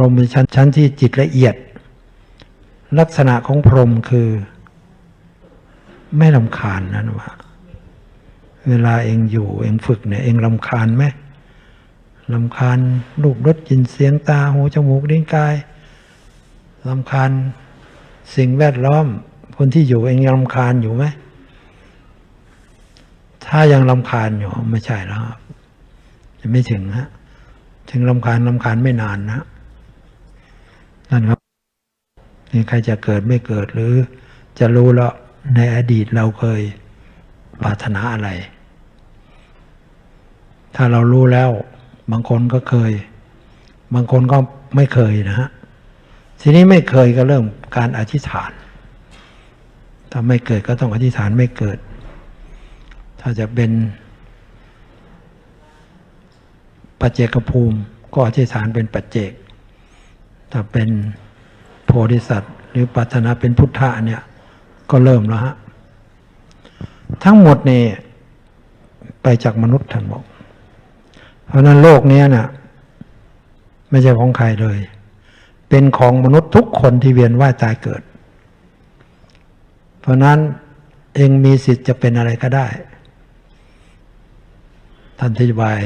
รหมเป็นชั้นชั้นที่จิตละเอียด ลักษณะของพรหมคือ ไม่ลำคาญนั่นว่า เวลาเองอยู่เองฝึกเนี่ยเองลำคาญไหมลำคาญรูปรสกลินเสียงตาหูจมูกลิ้นกายลำคาญสิ่งแวดล้อม คนที่อยู่เองยังลำคาญอยู่ไหมถ้ายังลำคาญอยู่ไม่ใช่แล้วจะไม่ถึงฮะถึงลำคาญลำคาญไม่นานนะ นั่นครับนี่ใครจะเกิดไม่เกิดหรือจะรู้แล้วในอดีตเราเคยปรารถนาอะไร ถ้าเรารู้แล้ว บางคนก็เคย บางคนก็ไม่เคยนะฮะทีนี้ไม่เคยก็เริ่มการอธิษฐาน ถ้าไม่เกิดก็ต้องอธิษฐานไม่เกิด ถ้าจะเป็นปัจเจกภูมิ ก็อธิษฐานเป็นปัจเจก ถ้าเป็นโพธิสัตว์หรือปัจนาเป็นพุทธะเนี่ย ก็เริ่มแล้วฮะ ทั้งหมดนี่ไปจากมนุษย์ท่านบอกเพราะนั้นโลกนี้น่ะไม่ใช่ของใครเลย เป็นของมนุษย์ทุกคนที่เวียนว่ายตายเกิด เพราะนั้นเองมีสิทธิ์จะเป็นอะไรก็ได้ ท่านอธิบาย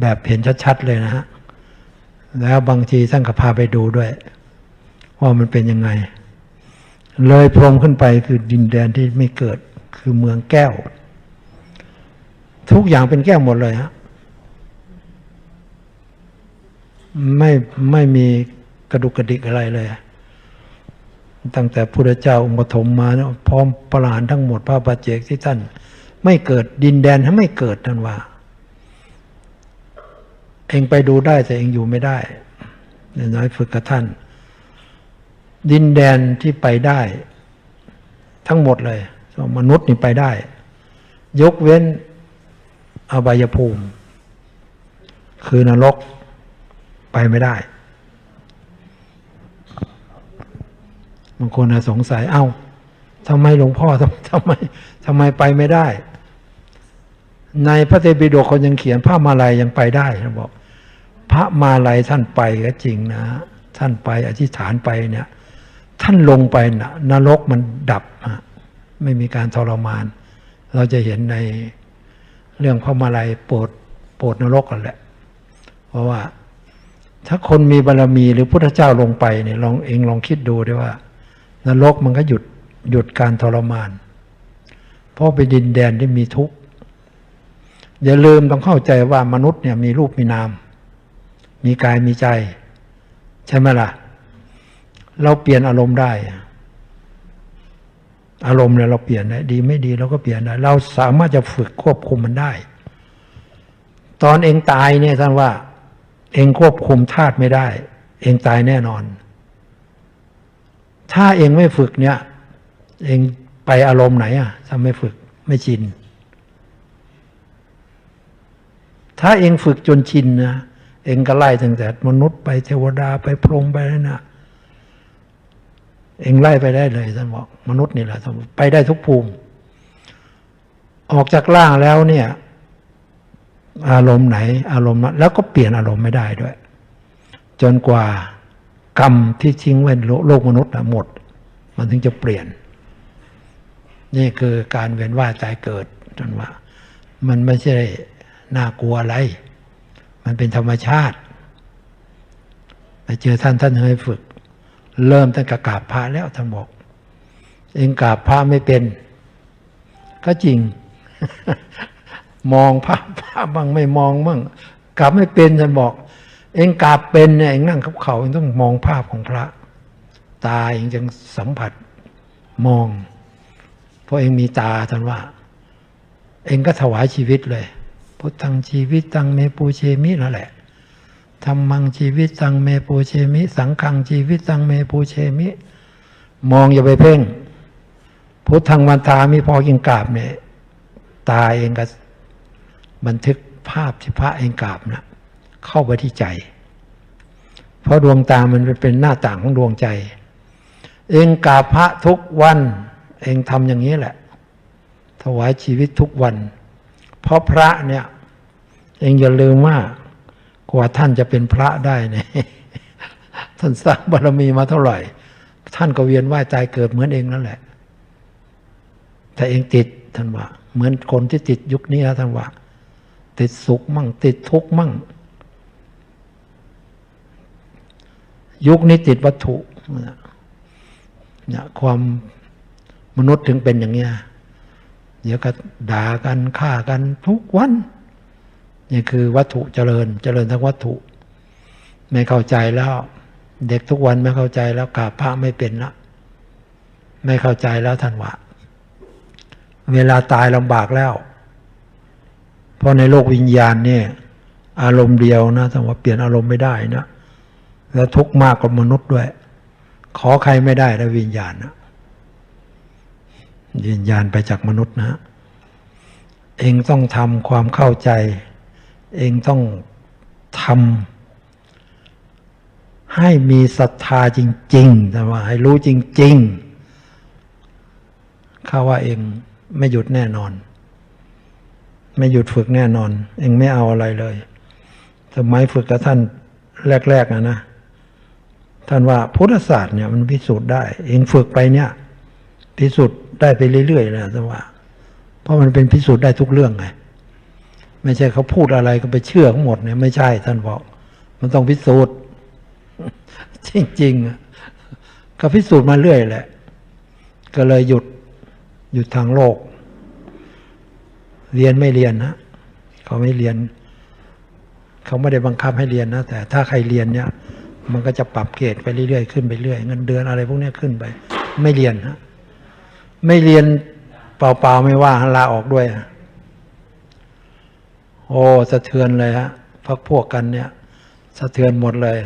แบบเห็นชัดๆเลยนะฮะ แล้วบางทีท่านก็พาไปดูด้วย ว่ามันเป็นยังไง เลยพรมขึ้นไปคือดินแดนที่ไม่เกิดคือเมืองแก้ว ทุกอย่างเป็นแก้วหมดเลยฮะไม่ไม่มีกระดุกกระดิกอะไรเลย ตั้งแต่พุทธเจ้าองค์ปฐมมาเนี่ยพร้อมประหลานทั้งหมดพระปัจเจกที่ท่าน ไม่เกิดดินแดนถ้าไม่เกิดท่านว่า เองไปดูได้แต่เองอยู่ไม่ได้น้อยฝึกกับท่าน ดินแดนที่ไปได้ ทั้งหมดเลย มนุษย์นี่ไปได้ ยกเว้นอบายภูมิ คือนรกไปไม่ได้บางคนสงสัยเอา้าทำไมหลวงพ่อทำทำไมทำไมไปไม่ได้ ในพระเตปิฎกเขายังเขียนพระมาลัยยังไปได้นะบอก พระมาลัยท่านไปก็จริงนะ ท่านไปอธิษฐานไปเนี่ย ท่านลงไปนะนรกมันดับไม่มีการทรมาน เราจะเห็นในเรื่องพระมาลัยโปรดโปรดนรกกันแหละ เพราะว่า ถ้าคนมีบารรมีหรือพุทธเจ้าลงไปเนี่ยลองเองลองคิดดูด้วยว่า นรกมันก็หยุดหยุดการทรมาน เพราะไปนดินแดนที่มีทุกข์อย่าลืมต้องเข้าใจว่ามนุษย์เนี่ยมีรูปมีนาม มีกายมีใจ ใช่ไหมล่ะ เราเปลี่ยนอารมณ์ได้ อารมณ์เนี่ยเราเปลี่ยนได้ดีไม่ดีเราก็เปลี่ยนได้ เราสามารถจะฝึกควบคุมมันได้ ตอนเองตายเนี่ยท่านว่า เองควบคุมธาตุไม่ได้ เองตายแน่นอน ถ้าเองไม่ฝึกเนี่ย เองไปอารมณ์ไหนอะถ้าไม่ฝึกไม่ชินถ้าเองฝึกจนชินนะ เองก็ไล่ตั้งแต่มนุษย์ไปเทวดาไปพรหมไปนั่นนะเองไล่ไปได้เลยท่านบอกมนุษย์นี่แหละไปได้ทุกภูมิ ออกจากล่างแล้วเนี่ย อารมณ์ไหน อารมณ์นั้นแล้วก็เปลี่ยนอารมณ์ไม่ได้ด้วย จนกว่ากรรมที่ทิ้งไว้โลกมนุษย์หมด มันถึงจะเปลี่ยน นี่คือการเวียนว่ายตายเกิดจนว่า มันไม่ใช่น่ากลัวอะไร มันเป็นธรรมชาติไปเจอท่านท่านให้ฝึก เริ่มตั้งแต่กราบพระแล้วท่านบอก เองกราบพระไม่เป็น ก็จริง มองพระพระบ้างไม่มองบ้างกราบไม่เป็นท่านบอก เองกราบเป็นเนี่ยเองนั่งกับเขาเองต้องมองภาพของพระ ตาเองจึงสัมผัสมอง เพราะเองมีตาท่านว่า เองก็ถวายชีวิตเลย พุทธังชีวิตตังเมปูเชมินั่นแหละธรรมังชีวิตตังเมปูเชมิ สังขังชีวิตตังเมปูเชมิ มองอย่าไปเพ่ง พุทธังวันตามีพอกินกราบเนี่ยตาเองก็บันทึกภาพที่พระเองกราบนะเข้าไปที่ใจ เพราะดวงตามันเป็นหน้าต่างของดวงใจ เองกราบพระทุกวัน เองทำอย่างนี้แหละ ถวายชีวิตทุกวัน เพราะพระเนี่ยเองอย่าลืมว่ากว่าท่านจะเป็นพระได้เนี่ยท่านสร้างบารมีมาเท่าไหร่ ท่านก็เวียนว่ายตายเกิดเหมือนเองนั่นแหละ แต่เองติดท่านว่า เหมือนคนที่ติดยุคนี้นะท่านว่า ติดสุขมั่ง ติดทุกข์มั่ง ยุคนี้ติดวัตถุเนี่ยความมนุษย์ถึงเป็นอย่างเงี้ เดี๋ยวก็ด่ากันฆ่ากันทุกวัน นี่คือวัตถุเจริญเจริญทั้งวัตถุ ไม่เข้าใจแล้ว เด็กทุกวันไม่เข้าใจแล้วกราบพระไม่เป็นละไม่เข้าใจแล้วท่านว่าเวลาตายลำบากแล้ว เพราะในโลกวิญญาณเนี่ย อารมณ์เดียวนะท่านว่าเปลี่ยนอารมณ์ไม่ได้นะแล้วทุกข์มากกว่ามนุษย์ด้วย ขอใครไม่ได้นะวิญญาณนะ วิญญาณไปจากมนุษย์นะ เองต้องทำความเข้าใจ เองต้องทำให้มีศรัทธาจริง ๆ แต่ว่าให้รู้จริง ๆ ข้าว่าเองไม่หยุดแน่นอน ไม่หยุดฝึกแน่นอน เองไม่เอาอะไรเลยสมัยฝึกกับท่านแรก ๆนะนะท่านว่าพุทธศาสตร์เนี่ยมันพิสูจน์ได้ เองฝึกไปเนี่ย พิสูจน์ได้ไปเรื่อยๆนะท่ว่า เพราะมันเป็นพิสูจน์ได้ทุกเรื่องไงไม่ใช่เขาพูดอะไรก็ไปเชื่อทั้งหมดเนี่ยไม่ใช่ท่านบอก มันต้องพิสูจน์จริงๆก็พิสูจน์มาเรื่อยแหละ ก็เลยหยุดหยุดทางโลก เรียนไม่เรียนนะเขาไม่เรียน เขาไม่ได้บังคับให้เรียนนะ แต่ถ้าใครเรียนเนี่ย มันก็จะปรับเกรดไปเรื่อยๆขึ้นไปเรื่อยเงินเดือนอะไรพวกนี้ขึ้นไป ไม่เรียนฮะ ไม่เรียนเปล่าๆไม่ว่าลาออกด้วย โอ้สะเทือนเลยฮะพักพวกกันเนี่ย สะเทือนหมดเลย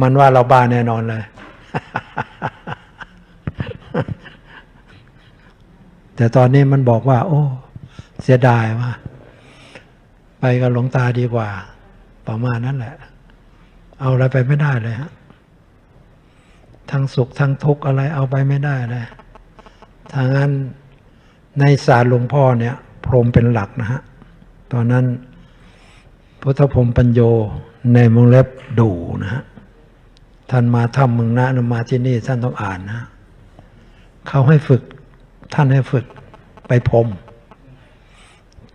มันว่าเราบ้าแน่นอนเลย แต่ตอนนี้มันบอกว่า โอ้ เสียดายว่าไปกับหลวงตาดีกว่า ประมาณนั้นแหละ เอาอะไรไปไม่ได้เลยฮะทั้งสุขทั้งทุกข์อะไรเอาไปไม่ได้เลย ทางนั้นในศาสตร์หลวงพ่อเนี่ย พรหมเป็นหลักนะฮะ ตอนนั้น พุทธพรมปัญโยในมงเล็บดูนะฮะ ท่านมาถ้ำเมืองนะมาที่นี่ท่านต้องอ่านนะ เขาให้ฝึกท่านให้ฝึกไปพรม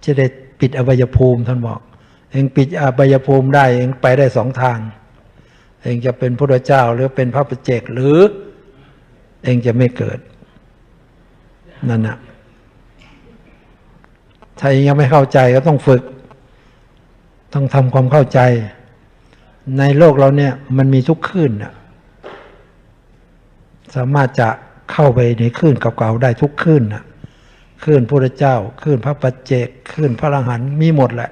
จะได้ปิดอวัยภูมิท่านบอก เองปิดอวัยภูมิได้เองไปได้สองทาง เองจะเป็นพระเจ้าหรือเป็นพระประเจกหรือ เองจะไม่เกิด นั่นนะถ้าเองยังไม่เข้าใจก็ต้องฝึก ต้องทำความเข้าใจ ในโลกเราเนี่ยมันมีทุกคลื่นนะสามารถจะเข้าไปในคลื่นเก่าๆได้ทุกคลื่นนะคลื่นพระเจ้าคลื่นพระปัจเจกคลื่นพระอรหันต์มีหมดแหละ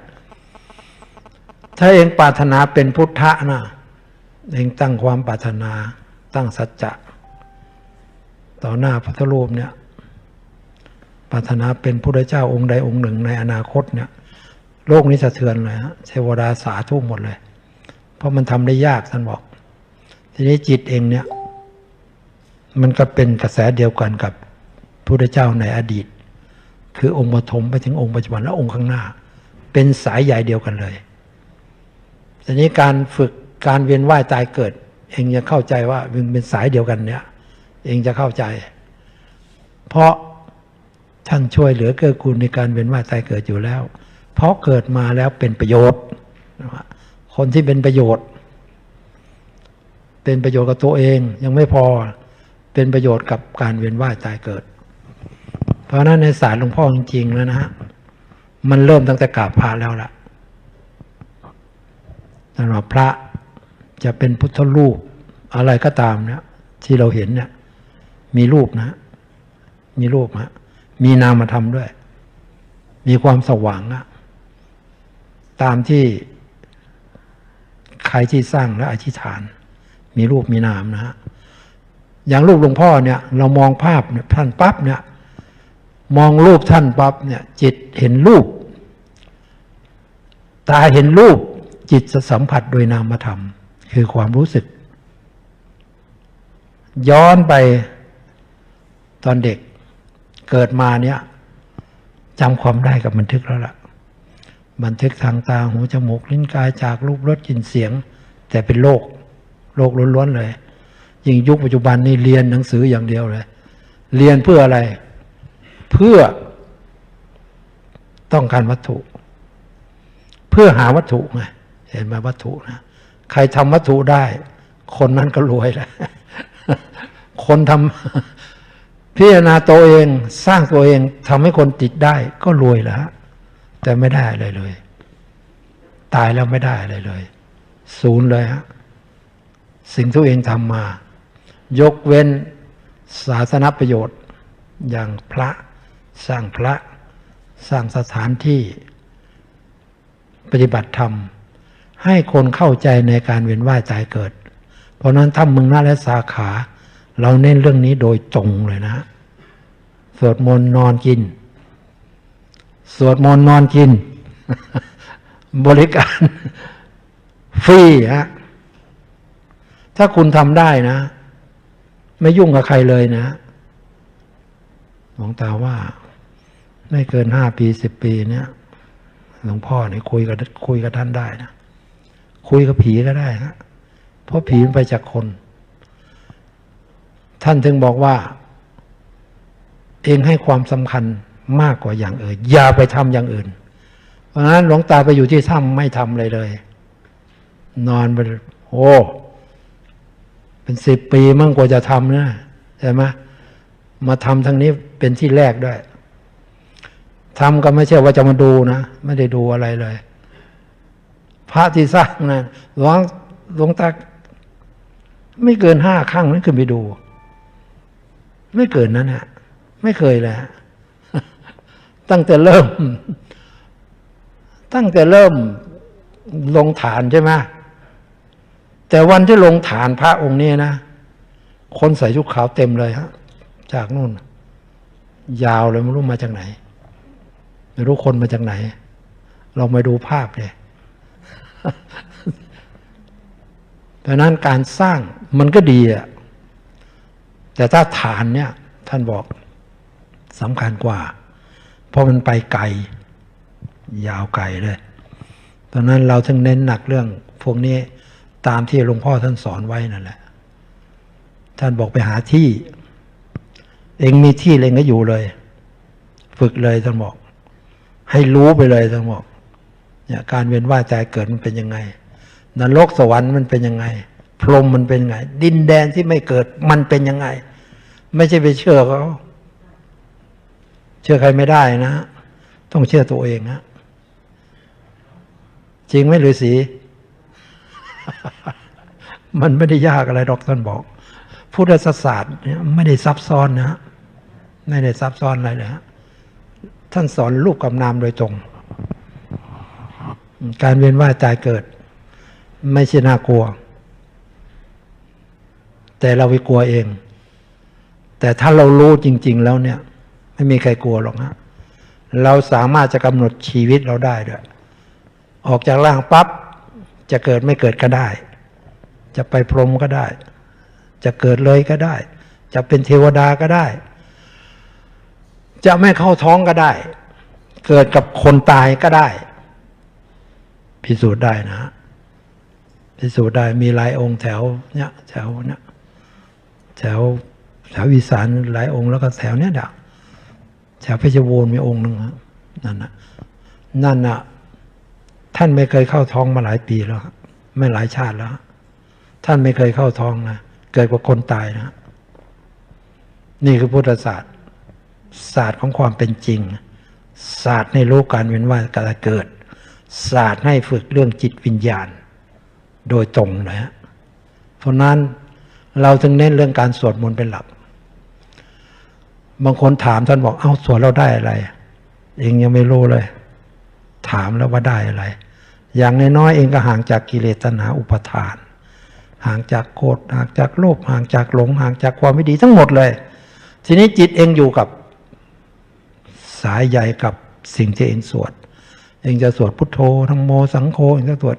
ถ้าเองปรารถนาเป็นพุทธะนะเองตั้งความปรารถนาตั้งสัจจะต่อหน้าพระรูปเนี่ย ปรารถนาเป็นพระเจ้าองค์ใดองค์หนึ่งในอนาคตเนี่ย โลกนี้สะเทือนเลยฮะเทวดาสาธุหมดเลย เพราะมันทำได้ยากท่านบอก ทีนี้จิตเองเนี่ย มันก็เป็นกระแสเดียวกันกับพระเจ้าในอดีต คือองค์ปฐมไปถึงองค์ปัจจุบันและองค์ข้างหน้า เป็นสายใหญ่เดียวกันเลยทีนี้การฝึกการเวียนว่ายตายเกิด เองจะเข้าใจว่ามันเป็นสายเดียวกันเนี่ย เองจะเข้าใจ เพราะ ท่านช่วยเหลือเกื้อกูลในการเวียนว่ายตายเกิดอยู่แล้ว เพราะเกิดมาแล้วเป็นประโยชน์ คนที่เป็นประโยชน์ เป็นประโยชน์กับตัวเองยังไม่พอเป็นประโยชน์กับการเวียนว่ายตายเกิด เพราะนั้นในศาสตร์หลวงพ่อจริงๆแล้วนะฮะมันเริ่มตั้งแต่กราบพระแล้วล่ะสำหรับพระจะเป็นพุทธรูปอะไรก็ตามเนี่ยที่เราเห็นเนี่ยมีรูปนะ มีรูปฮะ มีนามธรรมด้วย มีความสว่างอะตามที่ใครที่สร้างและอธิษฐาน มีรูปมีนามนะฮะอย่างรูปหลวงพ่อเนี่ย เรามองภาพเนี่ยท่านปั๊บเนี่ย มองรูปท่านปั๊บเนี่ย จิตเห็นรูป ตาเห็นรูป จิตจะสัมผัสโดยนามธรรม คือความรู้สึก ย้อนไปตอนเด็ก เกิดมาเนี่ยจำความได้กับบันทึกแล้วล่ะ บันทึกทางตาหูจมูกลิ้นกายจากรูปรสกลิ่นเสียง แต่เป็นโลก โลกล้วนๆเลย ยิ่งยุคปัจจุบันนี่เรียนหนังสืออย่างเดียวเลย เรียนเพื่ออะไร เพื่อต้องการวัตถุ เพื่อหาวัตถุไงเห็นไหมวัตถุนะใครทำวัตถุได้ คนนั้นก็รวยแล้วคนทำ พิจารณาตัวเองสร้างตัวเองทำให้คนติดได้ก็รวยแล้วแต่ไม่ได้อะไรเลย ตายแล้วไม่ได้อะไรเลย ศูนย์เลยฮะสิ่งที่ตัวเองทำมา ยกเว้นศาสนประโยชน์ อย่างพระสร้างพระสร้างสถานที่ปฏิบัติธรรม ให้คนเข้าใจในการเวียนว่ายตายเกิด เพราะนั้นถ้ามึงนาและสาขา เราเน้นเรื่องนี้โดยตรงเลยนะสวดมนต์นอนกิน สวดมนต์นอนกิน บริการฟรีฮะถ้าคุณทำได้นะ ไม่ยุ่งกับใครเลยนะหลวงตาว่า ไม่เกินห้าปีสิบปีเนี่ยหลวงพ่อเนี่ยคุยกับคุยกับท่านได้นะ คุยกับผีก็ได้นะเพราะผีมันไปจากคน ท่านถึงบอกว่า เองให้ความสำคัญมากกว่าอย่างอื่น อย่าไปทำอย่างอื่น เพราะฉะนั้นหลวงตาไปอยู่ที่ถ้ำไม่ทำเลยเลย นอนไปโอ้เป็นสิบปีมั่งกว่าจะทำนะใช่ไหมมาทำทั้งนี้เป็นที่แรกด้วยทำก็ไม่ใช่ว่าจะมาดูนะ ไม่ได้ดูอะไรเลย พระที่สร้างนะหลวงหลวงตาไม่เกินห้าครั้งนั้นขึ้นไปดู ไม่เกินนั้นฮะไม่เคยเลยฮะตั้งแต่เริ่ม ตั้งแต่เริ่มลงฐานใช่ไหมแต่วันที่ลงฐานพระองค์นี้นะคนใส่ชุดขาวเต็มเลยฮะจากนู่น ยาวเลยไม่รู้มาจากไหน ไม่รู้คนมาจากไหน เรามาดูภาพเลยเพราะนั้นการสร้างมันก็ดีอะ แต่ถ้าฐานเนี่ยท่านบอกสำคัญกว่า เพราะมันไปไกล ยาวไกลเลยตอนนั้นเราถึงเน้นหนักเรื่อง พวกนี้ตามที่หลวงพ่อท่านสอนไว้นั่นแหละ ท่านบอกไปหาที่ เองมีที่เองก็อยู่เลย ฝึกเลยท่านบอก ให้รู้ไปเลยท่านบอกเนี่ยการเวียนว่ายตายเกิดมันเป็นยังไงนรกสวรรค์มันเป็นยังไง พรหมมันเป็นยังไง ดินแดนที่ไม่เกิดมันเป็นยังไง ไม่ใช่ไปเชื่อเขา เชื่อใครไม่ได้นะ ต้องเชื่อตัวเองนะจริงไหมฤาษีมันไม่ได้ยากอะไรหรอกท่านบอก พุทธศาสตร์เนี่ยไม่ได้ซับซ้อนนะไม่ได้ซับซ้อนอะไรเลยฮะท่านสอนรูปกับนามโดยตรง การเวียนว่ายตายเกิด ไม่ใช่น่ากลัว แต่เราไปกลัวเอง แต่ถ้าเรารู้จริง ๆ แล้วเนี่ย ไม่มีใครกลัวหรอกฮะเราสามารถจะกำหนดชีวิตเราได้ด้วย ออกจากร่างปั๊บจะเกิดไม่เกิดก็ได้ จะไปพรหมก็ได้ จะเกิดเลยก็ได้ จะเป็นเทวดาก็ได้ จะไม่เข้าท้องก็ได้ เกิดกับคนตายก็ได้ พิสูจน์ได้นะ พิสูจน์ได้มีหลายองค์แถว เนี่ยแถวเนี่ยแถว แถวอีสานหลายองค์แล้วก็แถวเนี้ยดะแถวเพชรบูรณ์มีองค์หนึ่งนั่นนะนั่นน่ะท่านไม่เคยเข้าท้องมาหลายปีแล้วไม่หลายชาติแล้ว ท่านไม่เคยเข้าท้องนะเกิดกว่าคนตายนะนี่คือพุทธศาสตร์ ศาสตร์ของความเป็นจริง ศาสตร์ในโลกการเวียนว่ายการเกิด ศาสตร์ให้ฝึกเรื่องจิตวิญญาณ โดยตรงนะฮะเพราะนั้นเราจึงเน้นเรื่องการสวดมนต์เป็นหลัก บางคนถามท่านบอก เอ้าสวดเราได้อะไร เองยังไม่รู้เลย ถามแล้วว่าได้อะไร อย่างน้อยๆเองก็ห่างจากกิเลสตัณหาอุปทาน ห่างจากโกรธห่างจากโลภห่างจากหลง ห่างจากความไม่ดีทั้งหมดเลย ทีนี้จิตเองอยู่กับ สายใยกับสิ่งที่เองสวด เองจะสวดพุทโธธรรมโมสังโฆเองจะสวด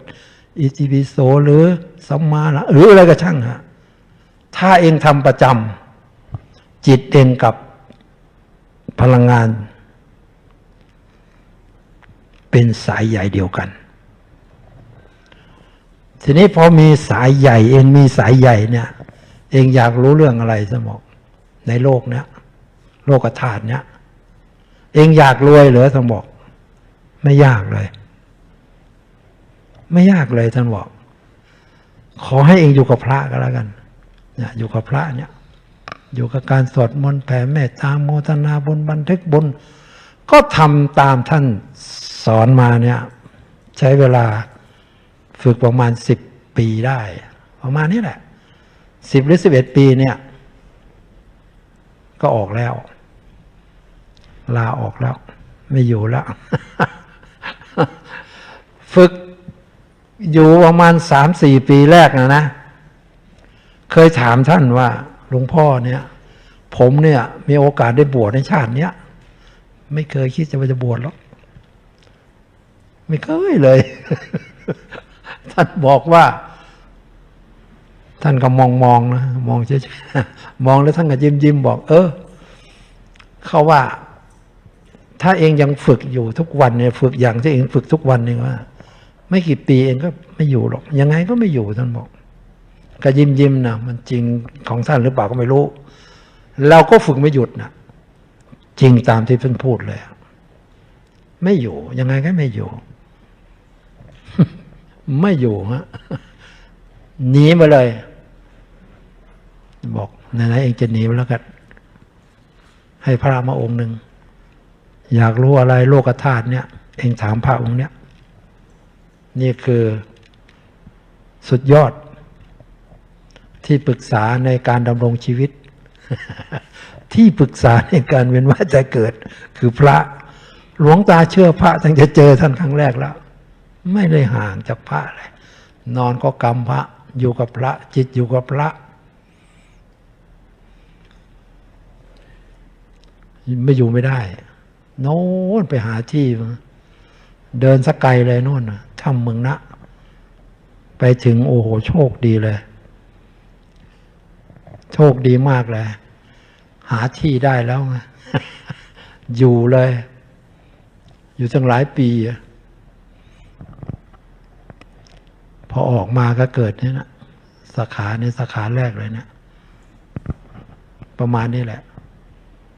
อิติปิโสหรือสัมมาหรืออะไรก็ช่างฮะถ้าเองทำประจำจิตเองกับ พลังงาน เป็นสายใยเดียวกัน ทีนี้พอมีสายใหญ่เองมีสายใหญ่เนี่ย เองอยากรู้เรื่องอะไรสมองในโลกเนี้ยโลกธาตุเนี้ยเองอยากรวยเหรือสมบอก ไม่ยากเลย ไม่ยากเลยท่านบอก ขอให้เองอยู่กับพระก็แล้วกันเนี่ยอยู่กับพระเนี่ย อยู่กับการสวดมนต์แผ่เมตตาโมทนาบุญบันทึกบุญ ก็ทำตามท่านสอนมาเนี่ยใช้เวลาฝึกประมาณสิบปีได้ ประมาณนี้แหละสิบหรือสิบเอ็ดปีเนี่ย ก็ออกแล้ว ลาออกแล้ว ไม่อยู่แล้ว ฝึกอยู่ประมาณสามสี่ปีแรกนะนะ เคยถามท่านว่า หลวงพ่อเนี่ย ผมเนี่ยมีโอกาสได้บวชในชาติเนี้ยไม่เคยคิดจะไปจะบวชหรอกไม่เคยเลย ท่านบอกว่า ท่านก็มองมองๆนะมองเฉยๆมองแล้วท่านก็ยิ้มยิ้มๆบอก เออ เขาว่า ถ้าเองยังฝึกอยู่ทุกวันเนี่ย ฝึกอย่างที่เองฝึกทุกวันเนี่ยว่า ไม่กี่ปีเองก็ไม่อยู่หรอก ยังไงก็ไม่อยู่ท่านบอก ก็ยิ้มยิ้มๆนะมันจริงของท่านหรือเปล่าก็ไม่รู้ เราก็ฝึกไม่หยุดนะจริงตามที่เพิ่นพูดเลย ไม่อยู่ยังไงก็ไม่อยู่ ไม่อยู่ฮะหนีมาเลย บอกไหนๆเองจะหนีมาแล้วก็ให้พระมาองค์หนึ่งอยากรู้อะไรโลกธาตุเนี่ย เองถามพระองค์เนี้ยนี่คือสุดยอด ที่ปรึกษาในการดำรงชีวิต ที่ปรึกษาในการเวียนว่ายใจเกิด คือพระหลวงตาเชื่อพระตั้งแต่เจอท่านครั้งแรกแล้ว ไม่ได้ห่างจากพระเลยนอนก็กำพระอยู่กับพระ จิตอยู่กับพระ ไม่อยู่ไม่ได้ โน้นไปหาที่ เดินสักไกลเลยโน่นน่ะถ้ำเมืองนะ ไปถึงโอ้โหโชคดีเลย โชคดีมากเลย หาที่ได้แล้ว อยู่เลย อยู่ตั้งหลายปี พอออกมาก็เกิดเนี่ยนะสาขาในสาขาแรกเลยเนะี่ยประมาณนี้แหละ